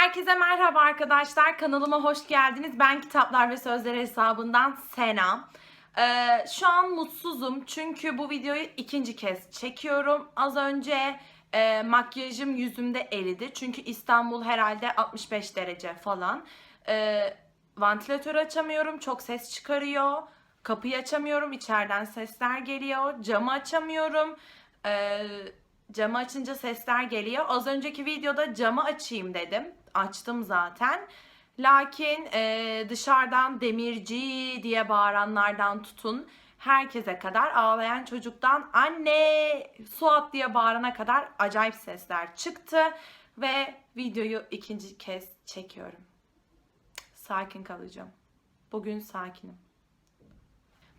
Herkese merhaba arkadaşlar. Kanalıma hoş geldiniz. Ben Kitaplar ve Sözler hesabından Sena. Ee, şu an mutsuzum çünkü bu videoyu ikinci kez çekiyorum. Az önce e, makyajım yüzümde eridi. Çünkü İstanbul herhalde 65 derece falan. Ee, vantilatör açamıyorum. Çok ses çıkarıyor. Kapıyı açamıyorum. içeriden sesler geliyor. Camı açamıyorum. Ee, camı açınca sesler geliyor. Az önceki videoda camı açayım dedim. Açtım zaten. Lakin e, dışarıdan demirci diye bağıranlardan tutun herkese kadar ağlayan çocuktan anne Suat diye bağırana kadar acayip sesler çıktı ve videoyu ikinci kez çekiyorum. Sakin kalacağım. Bugün sakinim.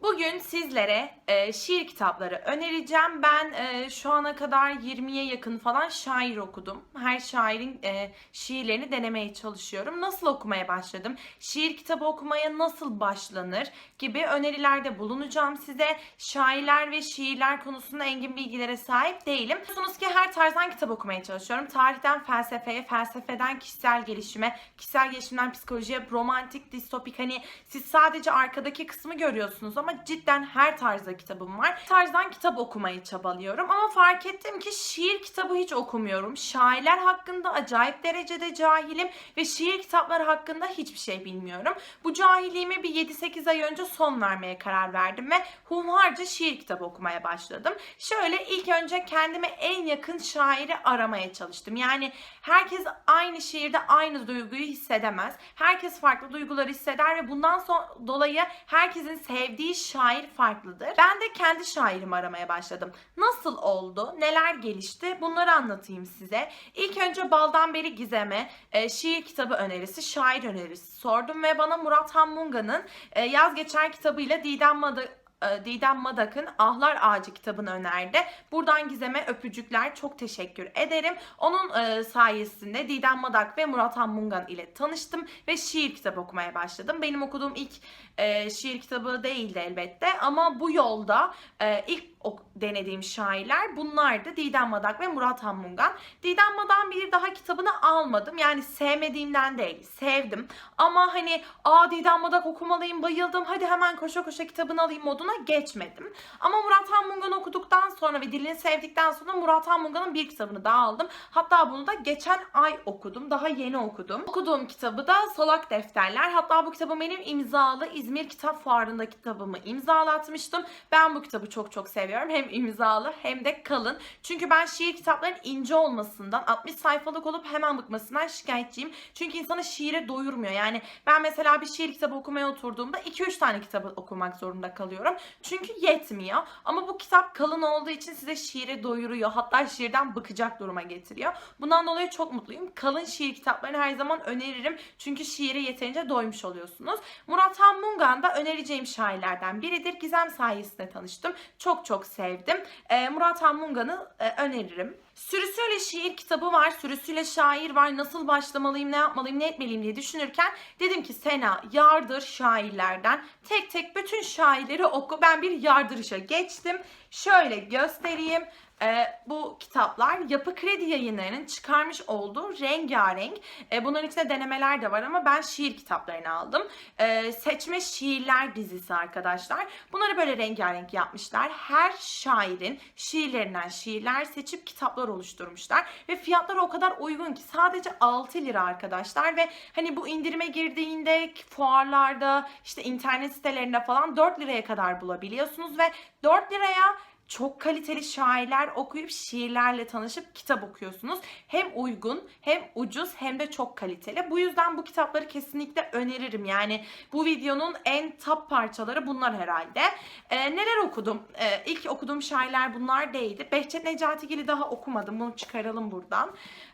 Bugün sizlere e, şiir kitapları önereceğim. Ben e, şu ana kadar 20'ye yakın falan şair okudum. Her şairin e, şiirlerini denemeye çalışıyorum. Nasıl okumaya başladım? Şiir kitabı okumaya nasıl başlanır? Gibi önerilerde bulunacağım size. Şairler ve şiirler konusunda engin bilgilere sahip değilim. Biliyorsunuz ki her tarzdan kitap okumaya çalışıyorum. Tarihten felsefeye, felsefeden kişisel gelişime, kişisel gelişimden psikolojiye, romantik, distopik hani siz sadece arkadaki kısmı görüyorsunuz ama cidden her tarzda kitabım var. Tarzdan kitap okumayı çabalıyorum ama fark ettim ki şiir kitabı hiç okumuyorum. Şairler hakkında acayip derecede cahilim ve şiir kitapları hakkında hiçbir şey bilmiyorum. Bu cahilliğime bir 7-8 ay önce son vermeye karar verdim ve hunharca şiir kitabı okumaya başladım. Şöyle ilk önce kendime en yakın şairi aramaya çalıştım. Yani herkes aynı şiirde aynı duyguyu hissedemez. Herkes farklı duyguları hisseder ve bundan sonra dolayı herkesin sevdiği şair farklıdır. Ben de kendi şairimi aramaya başladım. Nasıl oldu? Neler gelişti? Bunları anlatayım size. İlk önce Baldan Beri Gizem'e e, şiir kitabı önerisi, şair önerisi sordum ve bana Murat Hammunga'nın e, Yaz Geçer kitabıyla Didem Madı Didem Madak'ın Ahlar Ağacı kitabını önerdi. Buradan Gizem'e öpücükler çok teşekkür ederim. Onun e, sayesinde Didem Madak ve Murat Hammungan ile tanıştım ve şiir kitabı okumaya başladım. Benim okuduğum ilk e, şiir kitabı değildi elbette ama bu yolda e, ilk ok- denediğim şairler bunlardı. Didem Madak ve Murat Hammungan. Didem Madak'ın bir daha kitabını almadım. Yani sevmediğimden değil, sevdim. Ama hani aa Didem Madak okumalıyım, bayıldım. Hadi hemen koşa koşa kitabını alayım moduna geçmedim. Ama Murat Hammungan okuduktan sonra ve dilini sevdikten sonra Murat Hammungan'ın bir kitabını daha aldım. Hatta bunu da geçen ay okudum. Daha yeni okudum. Okuduğum kitabı da Solak Defterler. Hatta bu kitabı benim imzalı İzmir Kitap Fuarı'nda kitabımı imzalatmıştım. Ben bu kitabı çok çok seviyorum. Hem imzalı hem de kalın. Çünkü ben şiir kitaplarının ince olmasından, 60 sayfalık olup hemen bıkmasından şikayetçiyim. Çünkü insanı şiire doyurmuyor. Yani ben mesela bir şiir kitabı okumaya oturduğumda 2-3 tane kitabı okumak zorunda kalıyorum. Çünkü yetmiyor. Ama bu kitap kalın olduğu için size şiire doyuruyor. Hatta şiirden bıkacak duruma getiriyor. Bundan dolayı çok mutluyum. Kalın şiir kitaplarını her zaman öneririm. Çünkü şiire yeterince doymuş oluyorsunuz. Murat Hammungan da önereceğim şairlerden biridir. Gizem sayesinde tanıştım. Çok çok sevdim. Ee, Murat Hammungan'ı e, öneririm. Sürüsüyle şiir kitabı var, sürüsüyle şair var. Nasıl başlamalıyım, ne yapmalıyım, ne etmeliyim diye düşünürken dedim ki Sena yardır şairlerden. Tek tek bütün şairleri oku. Ben bir yardırışa geçtim. Şöyle göstereyim. Ee, bu kitaplar Yapı Kredi yayınlarının çıkarmış olduğu rengarenk. E, bunların içinde denemeler de var ama ben şiir kitaplarını aldım. Ee, seçme şiirler dizisi arkadaşlar. Bunları böyle rengarenk yapmışlar. Her şairin şiirlerinden şiirler seçip kitaplar oluşturmuşlar. Ve fiyatları o kadar uygun ki sadece 6 lira arkadaşlar. Ve hani bu indirime girdiğinde fuarlarda işte internet sitelerinde falan 4 liraya kadar bulabiliyorsunuz. Ve 4 liraya çok kaliteli şairler okuyup şiirlerle tanışıp kitap okuyorsunuz. Hem uygun hem ucuz hem de çok kaliteli. Bu yüzden bu kitapları kesinlikle öneririm. Yani bu videonun en top parçaları bunlar herhalde. Ee, neler okudum? Ee, ilk okuduğum şairler bunlar değildi. Behçet Necatigil'i daha okumadım. Bunu çıkaralım buradan.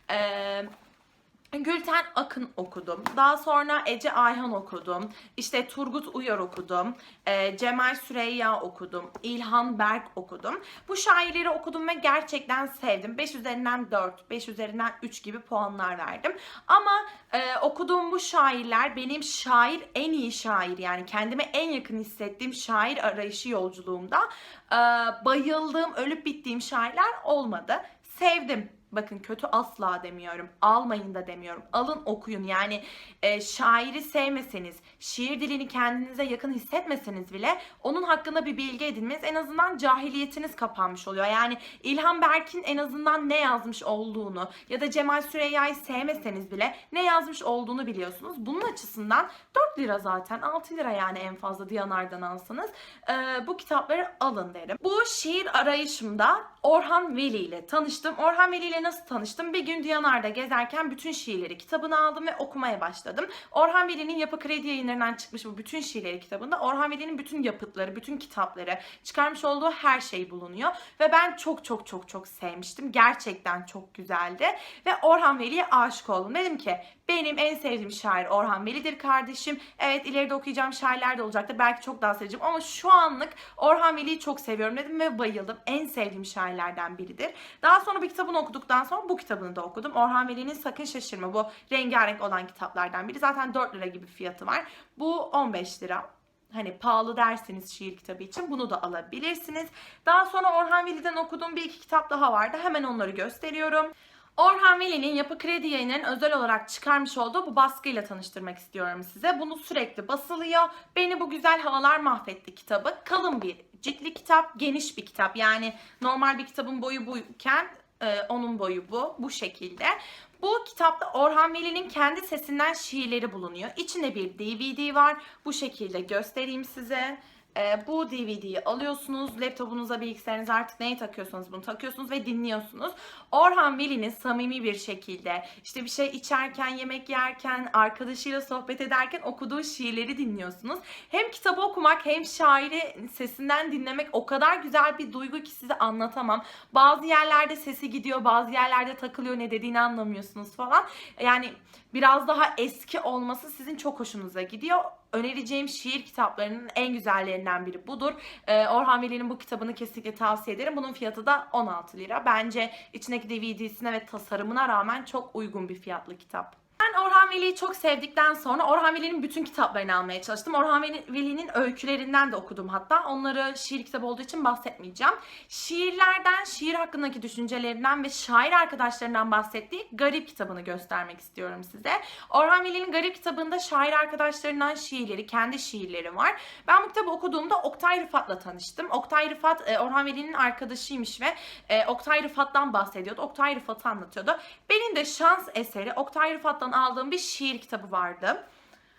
Ee, Gülten Akın okudum. Daha sonra Ece Ayhan okudum. İşte Turgut Uyar okudum. Ee, Cemal Süreyya okudum. İlhan Berk okudum. Bu şairleri okudum ve gerçekten sevdim. 5 üzerinden 4, 5 üzerinden 3 gibi puanlar verdim. Ama e, okuduğum bu şairler benim şair en iyi şair yani kendime en yakın hissettiğim şair arayışı yolculuğumda e, bayıldığım, ölüp bittiğim şairler olmadı sevdim. Bakın kötü asla demiyorum. Almayın da demiyorum. Alın okuyun. Yani e, şairi sevmeseniz, şiir dilini kendinize yakın hissetmeseniz bile onun hakkında bir bilgi edinmeniz en azından cahiliyetiniz kapanmış oluyor. Yani İlhan Berk'in en azından ne yazmış olduğunu ya da Cemal Süreyya'yı sevmeseniz bile ne yazmış olduğunu biliyorsunuz. Bunun açısından 4 lira zaten 6 lira yani en fazla Diyanar'dan alsanız e, bu kitapları alın derim. Bu şiir arayışımda Orhan Veli ile tanıştım. Orhan Veli ile nasıl tanıştım? Bir gün Diyanar'da gezerken bütün şiirleri kitabını aldım ve okumaya başladım. Orhan Veli'nin Yapı Kredi yayınlarından çıkmış bu bütün şiirleri kitabında Orhan Veli'nin bütün yapıtları, bütün kitapları, çıkarmış olduğu her şey bulunuyor. Ve ben çok çok çok çok sevmiştim. Gerçekten çok güzeldi. Ve Orhan Veli'ye aşık oldum. Dedim ki benim en sevdiğim şair Orhan Veli'dir kardeşim. Evet ileride okuyacağım şairler de olacaktır. Belki çok daha seveceğim ama şu anlık Orhan Veli'yi çok seviyorum dedim ve bayıldım. En sevdiğim şairlerden biridir. Daha sonra bir kitabını okuduktan sonra bu kitabını da okudum. Orhan Veli'nin Sakın Şaşırma bu rengarenk olan kitaplardan biri. Zaten 4 lira gibi fiyatı var. Bu 15 lira hani pahalı derseniz şiir kitabı için bunu da alabilirsiniz. Daha sonra Orhan Veli'den okuduğum bir iki kitap daha vardı. Hemen onları gösteriyorum. Orhan Veli'nin Yapı Kredi Yayınları'nın özel olarak çıkarmış olduğu bu baskıyla tanıştırmak istiyorum size. Bunu sürekli basılıyor. Beni bu güzel havalar mahvetti kitabı. Kalın bir ciltli kitap, geniş bir kitap. Yani normal bir kitabın boyu buyken e, onun boyu bu. Bu şekilde. Bu kitapta Orhan Veli'nin kendi sesinden şiirleri bulunuyor. İçinde bir DVD var. Bu şekilde göstereyim size. Ee, bu DVD'yi alıyorsunuz. Laptopunuza, bilgisayarınıza artık neyi takıyorsanız bunu takıyorsunuz ve dinliyorsunuz. Orhan Veli'nin samimi bir şekilde işte bir şey içerken, yemek yerken, arkadaşıyla sohbet ederken okuduğu şiirleri dinliyorsunuz. Hem kitabı okumak hem şairi sesinden dinlemek o kadar güzel bir duygu ki size anlatamam. Bazı yerlerde sesi gidiyor, bazı yerlerde takılıyor, ne dediğini anlamıyorsunuz falan. Yani biraz daha eski olması sizin çok hoşunuza gidiyor. Önereceğim şiir kitaplarının en güzellerinden biri budur. Ee, Orhan Veli'nin bu kitabını kesinlikle tavsiye ederim. Bunun fiyatı da 16 lira. Bence içindeki DVD'sine ve tasarımına rağmen çok uygun bir fiyatlı kitap. Orhan Veli'yi çok sevdikten sonra Orhan Veli'nin bütün kitaplarını almaya çalıştım. Orhan Veli- Veli'nin öykülerinden de okudum hatta. Onları şiir kitabı olduğu için bahsetmeyeceğim. Şiirlerden, şiir hakkındaki düşüncelerinden ve şair arkadaşlarından bahsettiği Garip kitabını göstermek istiyorum size. Orhan Veli'nin Garip kitabında şair arkadaşlarından şiirleri, kendi şiirleri var. Ben bu kitabı okuduğumda Oktay Rıfat'la tanıştım. Oktay Rıfat e, Orhan Veli'nin arkadaşıymış ve e, Oktay Rıfat'tan bahsediyordu. Oktay Rıfat'ı anlatıyordu. Benim de şans eseri Oktay Rıfat'tan aldığım bir şiir kitabı vardı.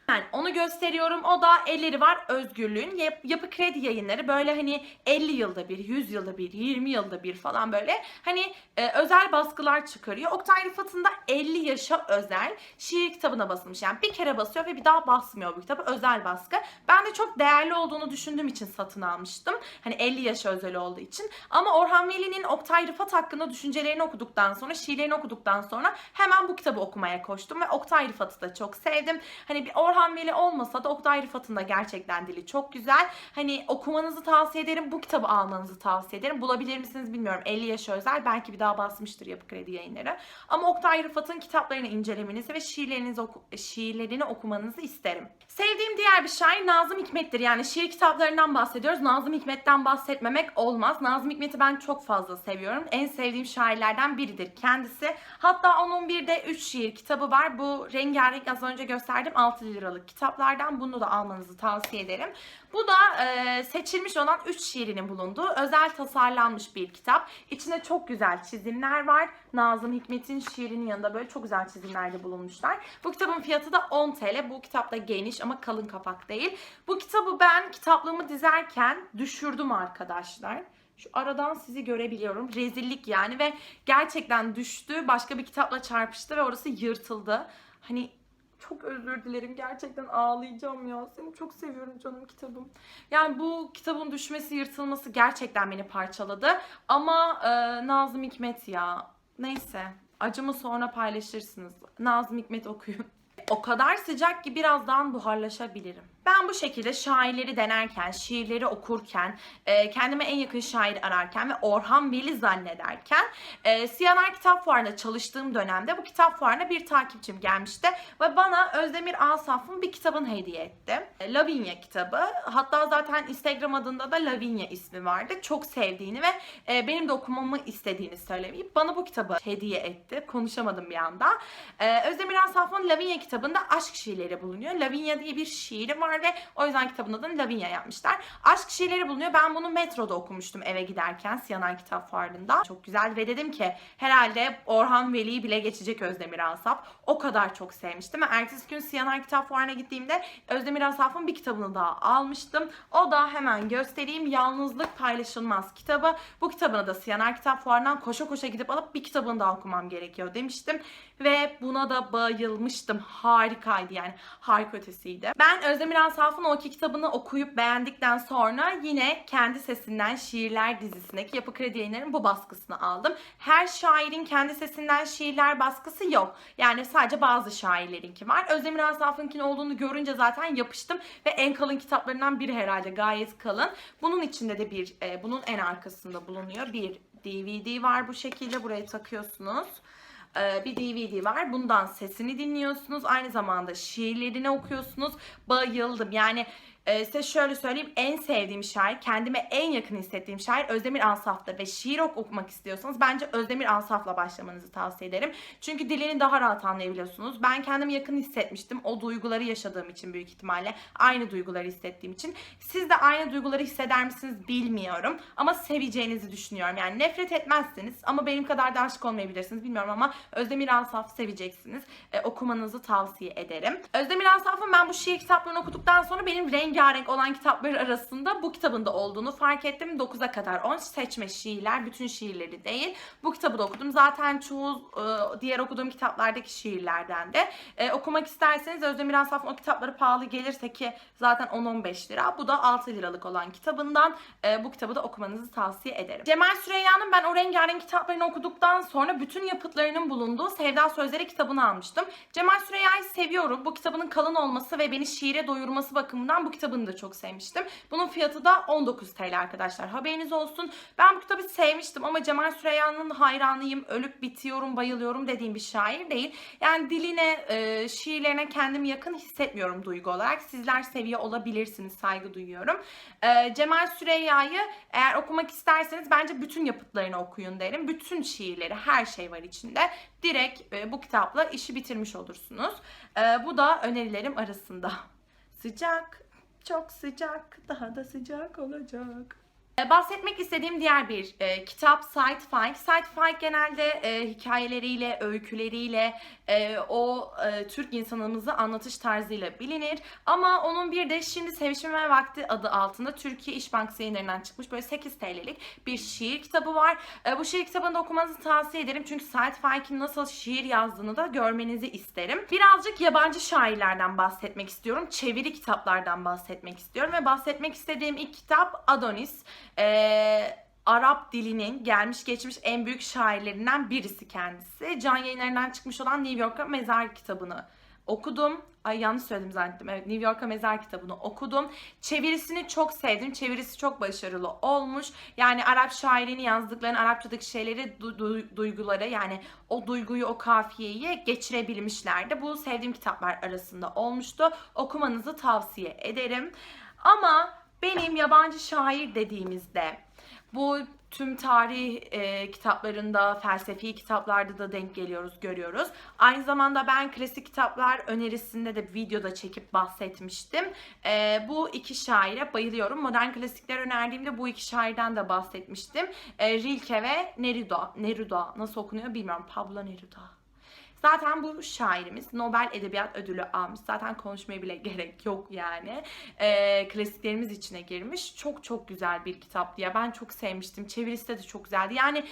Ben onu gösteriyorum. O da elleri var özgürlüğün. Yap- Yapı Kredi yayınları böyle hani 50 yılda bir, 100 yılda bir, 20 yılda bir falan böyle hani e, özel baskılar çıkarıyor. Oktay Rıfat'ın da 50 yaşa özel şiir kitabına basılmış. Yani bir kere basıyor ve bir daha basmıyor bu kitabı. Özel baskı. Ben de çok değerli olduğunu düşündüğüm için satın almıştım. Hani 50 yaşa özel olduğu için. Ama Orhan Veli'nin Oktay Rıfat hakkında düşüncelerini okuduktan sonra, şiirlerini okuduktan sonra hemen bu kitabı okumaya koştum ve Oktay Rıfat'ı da çok sevdim. Hani bir Orhan olmasa da Oktay Rıfat'ın da gerçekten dili çok güzel. Hani okumanızı tavsiye ederim. Bu kitabı almanızı tavsiye ederim. Bulabilir misiniz bilmiyorum. 50 yaş özel. Belki bir daha basmıştır Yapı Kredi yayınları. Ama Oktay Rıfat'ın kitaplarını incelemenizi ve şiirlerinizi oku- şiirlerini okumanızı isterim. Sevdiğim diğer bir şair Nazım Hikmet'tir. Yani şiir kitaplarından bahsediyoruz. Nazım Hikmet'ten bahsetmemek olmaz. Nazım Hikmet'i ben çok fazla seviyorum. En sevdiğim şairlerden biridir kendisi. Hatta onun bir de 3 şiir kitabı var. Bu rengarenk az önce gösterdim 6 liralık kitaplardan. Bunu da almanızı tavsiye ederim. Bu da e, seçilmiş olan 3 şiirinin bulunduğu özel tasarlanmış bir kitap. İçinde çok güzel çizimler var. Nazım Hikmet'in şiirinin yanında böyle çok güzel çizimler de bulunmuşlar. Bu kitabın fiyatı da 10 TL. Bu kitap da geniş ama kalın kapak değil. Bu kitabı ben kitaplığımı dizerken düşürdüm arkadaşlar. Şu aradan sizi görebiliyorum. Rezillik yani ve gerçekten düştü. Başka bir kitapla çarpıştı ve orası yırtıldı. Hani çok özür dilerim. Gerçekten ağlayacağım ya. Seni çok seviyorum canım kitabım. Yani bu kitabın düşmesi, yırtılması gerçekten beni parçaladı. Ama e, Nazım Hikmet ya. Neyse. Acımı sonra paylaşırsınız. Nazım Hikmet okuyun. O kadar sıcak ki birazdan buharlaşabilirim. Ben bu şekilde şairleri denerken, şiirleri okurken, e, kendime en yakın şair ararken ve Orhan Veli zannederken e, Siyanar Kitap Fuarı'nda çalıştığım dönemde bu kitap fuarına bir takipçim gelmişti ve bana Özdemir Asaf'ın bir kitabını hediye etti. E, Lavinia kitabı. Hatta zaten Instagram adında da Lavinia ismi vardı. Çok sevdiğini ve e, benim de okumamı istediğini söylemeyip bana bu kitabı hediye etti. Konuşamadım bir anda. E, Özdemir Asaf'ın Lavinia kitabında aşk şiirleri bulunuyor. Lavinia diye bir şiiri var ve o yüzden kitabın adını Lavinia yapmışlar. Aşk şiirleri bulunuyor. Ben bunu metroda okumuştum eve giderken Siyanar Kitap Fuarı'nda. Çok güzel ve dedim ki herhalde Orhan Veli'yi bile geçecek Özdemir Asaf. O kadar çok sevmiştim ertesi gün Siyanar Kitap Fuarı'na gittiğimde Özdemir Asaf'ın bir kitabını daha almıştım. O da hemen göstereyim Yalnızlık Paylaşılmaz kitabı. Bu kitabını da Siyanar Kitap Fuarı'ndan koşa koşa gidip alıp bir kitabını daha okumam gerekiyor demiştim. Ve buna da bayılmıştım. Harikaydı yani. Harika ötesiydi. Ben Özdemir Asaf'ın o iki kitabını okuyup beğendikten sonra yine kendi sesinden Şiirler dizisindeki Yapı Kredi Yayınları'nın bu baskısını aldım. Her şairin kendi sesinden şiirler baskısı yok. Yani sadece bazı şairlerinki var. Özdemir Asaf'ınkinin olduğunu görünce zaten yapıştım ve en kalın kitaplarından biri herhalde gayet kalın. Bunun içinde de bir, e, bunun en arkasında bulunuyor bir DVD var bu şekilde buraya takıyorsunuz bir DVD var. Bundan sesini dinliyorsunuz. Aynı zamanda şiirlerini okuyorsunuz. Bayıldım. Yani e, size şöyle söyleyeyim. En sevdiğim şair, kendime en yakın hissettiğim şair Özdemir Ansaf'tır. Ve şiir ok- okumak istiyorsanız bence Özdemir Ansaf'la başlamanızı tavsiye ederim. Çünkü dilini daha rahat anlayabiliyorsunuz. Ben kendimi yakın hissetmiştim. O duyguları yaşadığım için büyük ihtimalle. Aynı duyguları hissettiğim için. Siz de aynı duyguları hisseder misiniz bilmiyorum. Ama seveceğinizi düşünüyorum. Yani nefret etmezsiniz ama benim kadar da aşık olmayabilirsiniz bilmiyorum ama Özdemir Ansaf seveceksiniz. E, okumanızı tavsiye ederim. Özdemir Ansaf'ın ben bu şiir kitaplarını okuduktan sonra benim rengarenk olan kitaplar arasında bu kitabın da olduğunu fark ettim. 9'a kadar 10 seçme şiirler, bütün şiirleri değil. Bu kitabı da okudum. Zaten çoğu e, diğer okuduğum kitaplardaki şiirlerden de. E, okumak isterseniz Özdemir Ansaf'ın o kitapları pahalı gelirse ki zaten 10-15 lira. Bu da 6 liralık olan kitabından. E, bu kitabı da okumanızı tavsiye ederim. Cemal Süreyya'nın ben o rengarenk kitaplarını okuduktan sonra bütün yapıtlarının bulunduğu Sevda Sözleri kitabını almıştım. Cemal Süreyya'yı seviyorum. Bu kitabının kalın olması ve beni şiire doyurması bakımından bu kitabını da çok sevmiştim. Bunun fiyatı da 19 TL arkadaşlar. Haberiniz olsun. Ben bu kitabı sevmiştim ama Cemal Süreyya'nın hayranıyım. Ölüp bitiyorum, bayılıyorum dediğim bir şair değil. Yani diline, e, şiirlerine kendimi yakın hissetmiyorum duygu olarak. Sizler seviyor olabilirsiniz. Saygı duyuyorum. E, Cemal Süreyya'yı eğer okumak isterseniz bence bütün yapıtlarını okuyun derim. Bütün şiirleri, her şey var içinde. Direkt e, bu kitapla işi bitirmiş olursunuz. E, bu da önerilerim arasında. Sıcak, çok sıcak, daha da sıcak olacak. E, Bahsetmek istediğim diğer bir e, kitap Sci-Fi. Sci-Fi genelde e, hikayeleriyle, öyküleriyle, e, o e, Türk insanımızı anlatış tarzıyla bilinir. Ama onun bir de Şimdi Sevişme Vakti adı altında Türkiye İş Bankası yayınlarından çıkmış böyle 8 TL'lik bir şiir kitabı var. E, bu şiir kitabını da okumanızı tavsiye ederim. Çünkü Sci-Fi'nin nasıl şiir yazdığını da görmenizi isterim. Birazcık yabancı şairlerden bahsetmek istiyorum. Çeviri kitaplardan bahsetmek istiyorum. Ve bahsetmek istediğim ilk kitap Adonis. Ee, Arap dilinin gelmiş geçmiş en büyük şairlerinden birisi kendisi. Can yayınlarından çıkmış olan New York'a Mezar kitabını okudum. Ay yanlış söyledim zannettim. Evet New York'a Mezar kitabını okudum. Çevirisini çok sevdim. Çevirisi çok başarılı olmuş. Yani Arap şairini yazdıklarını, Arapçadaki şeyleri, du- du- duyguları yani o duyguyu, o kafiyeyi geçirebilmişlerdi. Bu sevdiğim kitaplar arasında olmuştu. Okumanızı tavsiye ederim. Ama benim yabancı şair dediğimizde bu tüm tarih e, kitaplarında, felsefi kitaplarda da denk geliyoruz, görüyoruz. Aynı zamanda ben klasik kitaplar önerisinde de videoda çekip bahsetmiştim. E, bu iki şaire bayılıyorum. Modern klasikler önerdiğimde bu iki şairden de bahsetmiştim. E, Rilke ve Neruda. Neruda nasıl okunuyor bilmiyorum. Pablo Neruda. Zaten bu şairimiz Nobel Edebiyat Ödülü almış. Zaten konuşmaya bile gerek yok yani. Ee, klasiklerimiz içine girmiş. Çok çok güzel bir kitap diye. Ben çok sevmiştim. Çevirisi de çok güzeldi. Yani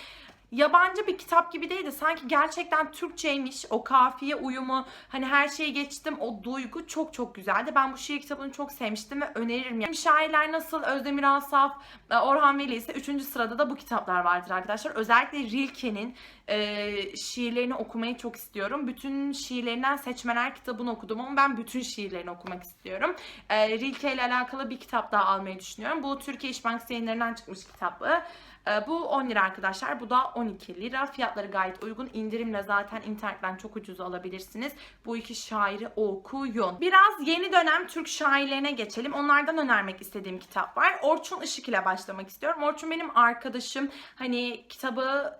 yabancı bir kitap gibi değil de sanki gerçekten Türkçeymiş. O kafiye uyumu, hani her şeyi geçtim. O duygu çok çok güzeldi. Ben bu şiir kitabını çok sevmiştim ve öneririm. Yani şairler nasıl Özdemir Asaf, e, Orhan Veli ise 3. sırada da bu kitaplar vardır arkadaşlar. Özellikle Rilke'nin e, şiirlerini okumayı çok istiyorum. Bütün şiirlerinden seçmeler kitabını okudum ama ben bütün şiirlerini okumak istiyorum. E, Rilke ile alakalı bir kitap daha almayı düşünüyorum. Bu Türkiye İş Bankası yayınlarından çıkmış kitabı. E, bu 10 lira arkadaşlar. Bu da 12 lira. Fiyatları gayet uygun. İndirimle zaten internetten çok ucuz alabilirsiniz. Bu iki şairi okuyun. Biraz yeni dönem Türk şairlerine geçelim. Onlardan önermek istediğim kitap var. Orçun Işık ile başlamak istiyorum. Orçun benim arkadaşım. Hani kitabı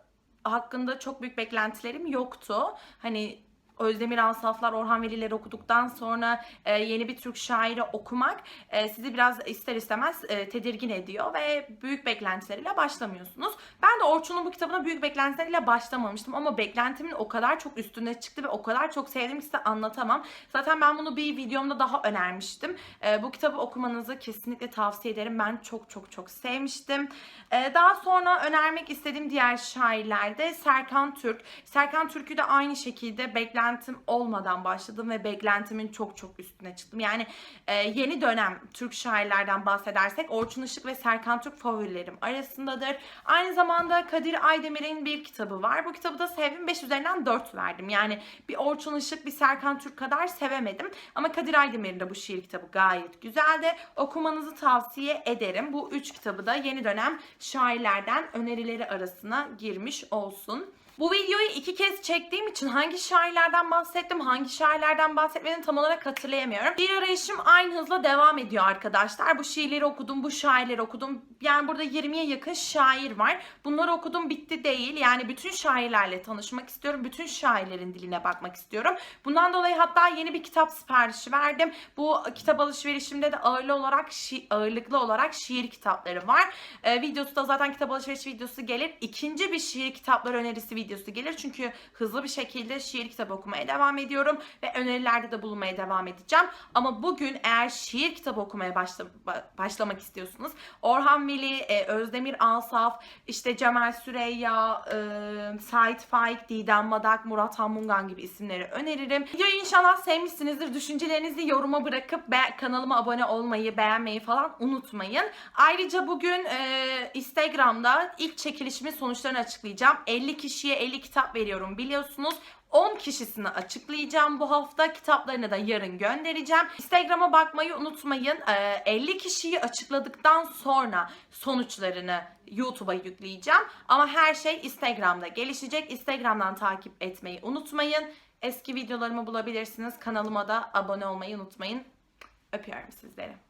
hakkında çok büyük beklentilerim yoktu. Hani Özdemir Asaflar, Orhan Veliler okuduktan sonra e, yeni bir Türk şairi okumak e, sizi biraz ister istemez e, tedirgin ediyor ve büyük beklentileriyle başlamıyorsunuz. Ben de Orçun'un bu kitabına büyük beklentileriyle başlamamıştım ama beklentimin o kadar çok üstüne çıktı ve o kadar çok sevdim ki size anlatamam. Zaten ben bunu bir videomda daha önermiştim. E, bu kitabı okumanızı kesinlikle tavsiye ederim. Ben çok çok çok sevmiştim. E, daha sonra önermek istediğim diğer şairler de Serkan Türk. Serkan Türk'ü de aynı şekilde beklentim olmadan başladım ve beklentimin çok çok üstüne çıktım. Yani e, yeni dönem Türk şairlerden bahsedersek Orçun Işık ve Serkan Türk favorilerim arasındadır. Aynı zamanda Kadir Aydemir'in bir kitabı var. Bu kitabı da sevdim. 5 üzerinden 4 verdim. Yani bir Orçun Işık bir Serkan Türk kadar sevemedim. Ama Kadir Aydemir'in de bu şiir kitabı gayet güzeldi. Okumanızı tavsiye ederim. Bu 3 kitabı da yeni dönem şairlerden önerileri arasına girmiş olsun. Bu videoyu iki kez çektiğim için hangi şairlerden bahsettim, hangi şairlerden bahsetmedim tam olarak hatırlayamıyorum. Şiir arayışım aynı hızla devam ediyor arkadaşlar. Bu şiirleri okudum, bu şairleri okudum. Yani burada 20'ye yakın şair var. Bunları okudum bitti değil. Yani bütün şairlerle tanışmak istiyorum. Bütün şairlerin diline bakmak istiyorum. Bundan dolayı hatta yeni bir kitap siparişi verdim. Bu kitap alışverişimde de ağırlı olarak şi- ağırlıklı olarak şiir kitapları var. Ee, videosu da zaten kitap alışveriş videosu gelir. İkinci bir şiir kitapları önerisi videosu gelir. Çünkü hızlı bir şekilde şiir kitabı okumaya devam ediyorum ve önerilerde de bulunmaya devam edeceğim. Ama bugün eğer şiir kitabı okumaya başla, ba- başlamak istiyorsunuz. Orhan Veli, e, Özdemir Asaf, işte Cemal Süreyya, e, Sait Faik, Didem Badak, Murat Hamungan gibi isimleri öneririm. Videoyu inşallah sevmişsinizdir. Düşüncelerinizi yoruma bırakıp be- kanalıma abone olmayı, beğenmeyi falan unutmayın. Ayrıca bugün e, Instagram'da ilk çekilişimin sonuçlarını açıklayacağım. 50 kişiye 50 kitap veriyorum biliyorsunuz. 10 kişisini açıklayacağım bu hafta. Kitaplarını da yarın göndereceğim. Instagram'a bakmayı unutmayın. Ee, 50 kişiyi açıkladıktan sonra sonuçlarını YouTube'a yükleyeceğim. Ama her şey Instagram'da gelişecek. Instagram'dan takip etmeyi unutmayın. Eski videolarımı bulabilirsiniz. Kanalıma da abone olmayı unutmayın. Öpüyorum sizleri.